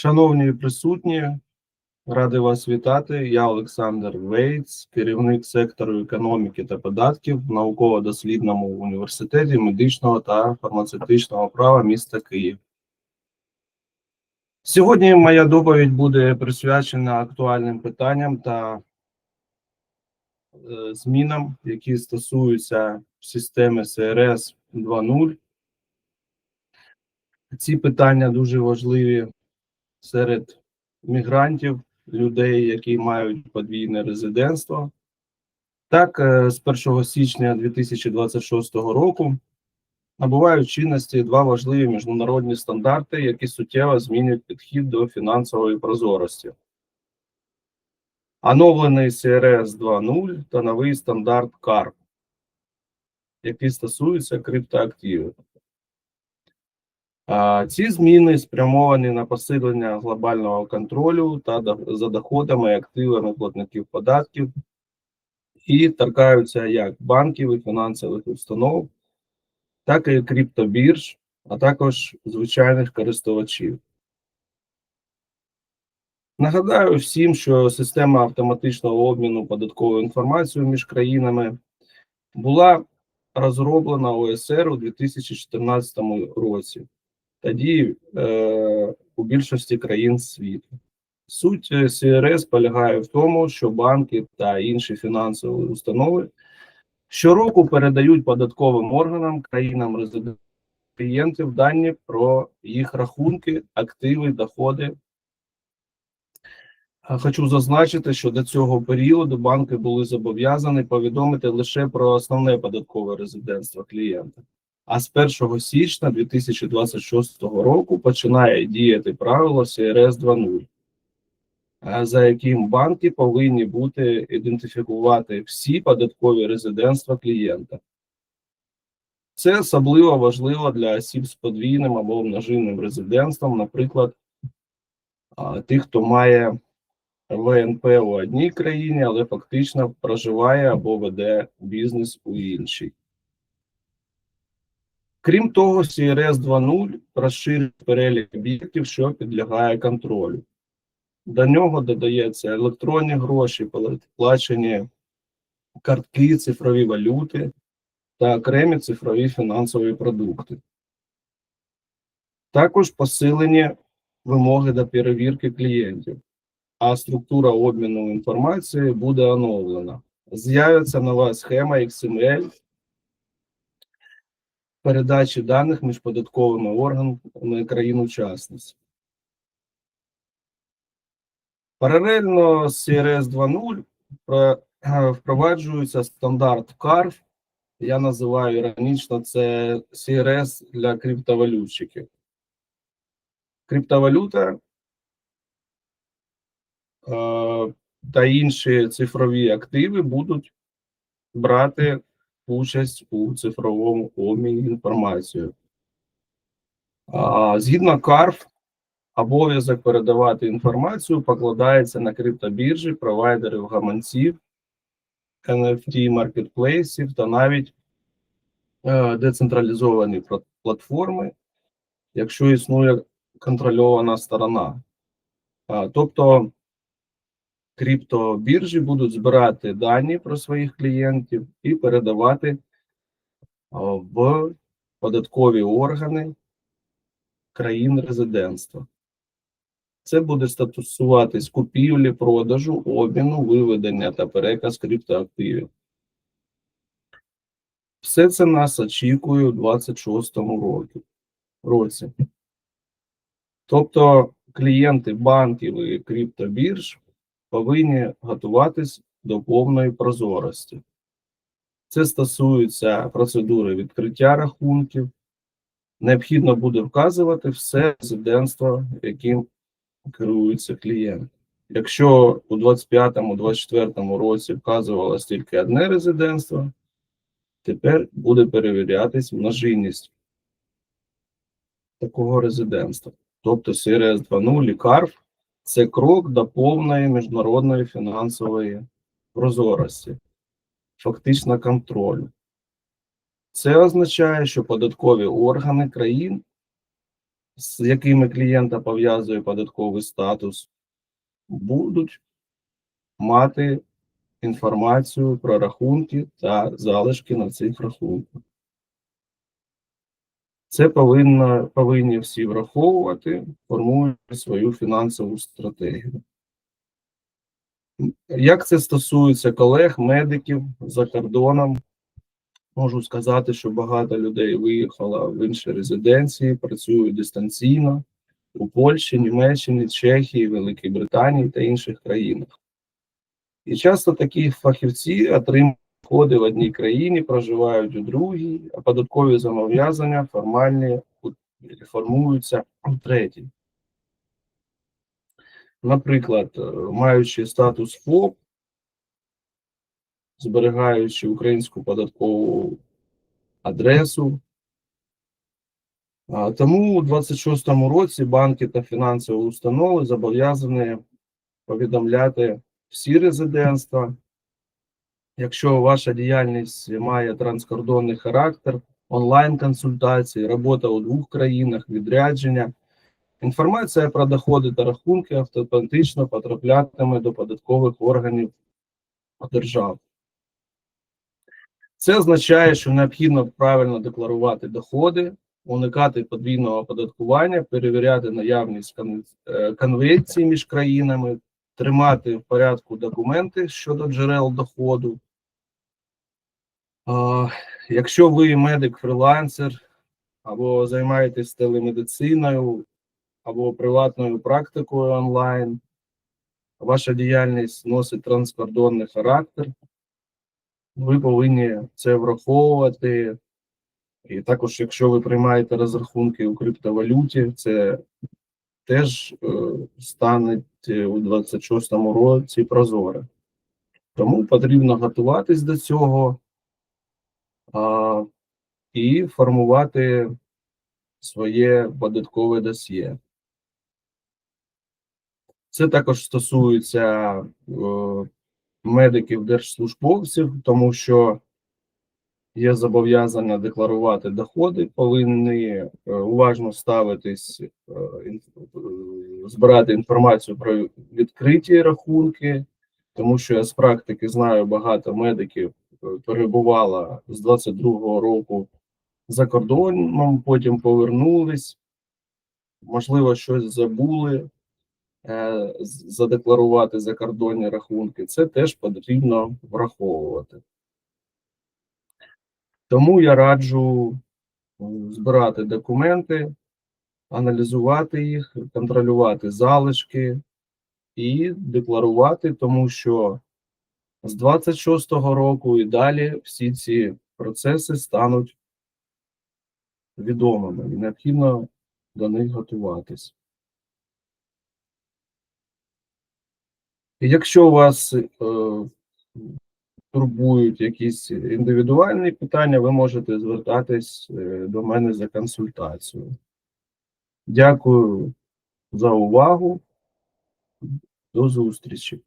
Шановні присутні, радий вас вітати. Я Олександр Вейц, керівник сектору економіки та податків в науково-дослідному університеті медичного та фармацевтичного права міста Київ. Сьогодні моя доповідь буде присвячена актуальним питанням та е, змінам, які стосуються системи СРС 2.0. Ці питання дуже важливі серед мігрантів, людей, які мають подвійне резидентство. Так, е, з 1 січня 2026 року набувають чинності два важливі міжнародні стандарти, які суттєво змінюють підхід до фінансової прозорості. Оновлений СРС 2.0 та новий стандарт КАРП, який стосується криптоактивів. Ці зміни спрямовані на посилення глобального контролю та за доходами і активами платників податків і торкаються як банків і фінансових установ, так і криптобірж, а також звичайних користувачів. Нагадаю всім, що система автоматичного обміну податковою інформацією між країнами була розроблена ОСР у 2014 році та діє е, у більшості країн світу. Суть е, СРС полягає в тому, що банки та інші фінансові установи щороку передають податковим органам країнам резидентів клієнтів дані про їх рахунки, активи, доходи. Хочу зазначити, що до цього періоду банки були зобов'язані повідомити лише про основне податкове резидентство клієнта. А з 1 січня 2026 року починає діяти правило СРС 2.0, за яким банки повинні бути ідентифікувати всі податкові резидентства клієнта. Це особливо важливо для осіб з подвійним або множинним резидентством, наприклад, тих, хто має ВНП у одній країні, але фактично проживає або веде бізнес у іншій. Крім того, CRS 2.0 розширює перелік об'єктів, що підлягає контролю. До нього додається електронні гроші, плачені картки, цифрові валюти та окремі цифрові фінансові продукти. Також посилені вимоги до перевірки клієнтів, а структура обміну інформацією буде оновлена. З'явиться нова схема XML передачі даних між податковими органами країн-учасниць. Паралельно з CRS 2.0 е, впроваджується стандарт CARF. Я називаю іронічно це CRS для криптовалютчиків. Криптовалюта е, та інші цифрові активи будуть брати участь у цифровому обміні інформацією. Згідно КАРФ, обов'язок передавати інформацію покладається на криптобіржі, провайдерів гаманців, NFT маркетплейсів та навіть е, децентралізовані платформи, якщо існує контрольована сторона. Тобто криптобіржі будуть збирати дані про своїх клієнтів і передавати в податкові органи країн резидентства. Це буде стосуватись купівлі, продажу, обміну, виведення та переказ криптоактивів. Все це нас очікує у 26-му році. році. Тобто клієнти банків і криптобірж повинні готуватись до повної прозорості. Це стосується процедури відкриття рахунків. Необхідно буде вказувати все резидентство, яким керується клієнт. Якщо у 25-24 році вказувалось тільки одне резидентство, тепер буде перевірятись множинність такого резидентства. Тобто CRS 2.0 і CARF це крок до повної міжнародної фінансової прозорості, фактично контролю. Це означає, що податкові органи країн з якими клієнта пов'язує податковий статус, будуть мати інформацію про рахунки та залишки на цих рахунках. Це повинно, повинні всі враховувати, формуючи свою фінансову стратегію. Як це стосується колег, медиків за кордоном, можу сказати, що багато людей виїхало в інші резиденції, працюють дистанційно у Польщі, Німеччині, Чехії, Великій Британії та інших країнах. І часто такі фахівці отримують коди в одній країні, проживають у другій, а податкові зобов'язання формальні формуються у третій. Наприклад, е, маючи статус ФОП, зберігаючи українську податкову адресу. Тому у 26-му році банки та фінансові установи зобов'язані повідомляти всі резидентства. Якщо ваша діяльність має транскордонний характер, онлайн-консультації, робота у двох країнах, відрядження, інформація про доходи та рахунки автоматично потраплятиме до податкових органів держав. Це означає, що необхідно правильно декларувати доходи, уникати подвійного оподаткування, перевіряти наявність е, конвенцій між країнами, тримати в порядку документи щодо джерел доходу. Якщо ви медик-фрилансер або займаєтесь телемедициною, або приватною практикою онлайн, ваша діяльність носить транскордонний характер, ви повинні це враховувати. І також, якщо ви приймаєте розрахунки у криптовалюті, це теж е, стане у 26-му році прозоре. Тому потрібно готуватись до цього а, і формувати своє податкове досьє. Це також стосується е, медиків, держслужбовців, тому що є зобов'язання декларувати доходи, повинні е, уважно ставитись, е, е, збирати інформацію про відкриті рахунки, тому що я з практики знаю багато медиків перебувала з 22-го року за кордоном, потім повернулись, можливо, щось забули е, задекларувати закордонні рахунки. Це теж потрібно враховувати. Тому я раджу збирати документи, аналізувати їх, контролювати залишки і декларувати, тому що з 26-го року і далі всі ці процеси стануть відомими і необхідно до них готуватись. І Якщо вас е, турбують якісь індивідуальні питання, ви можете звертатись е, до мене за консультацією. Дякую за увагу. До зустрічі.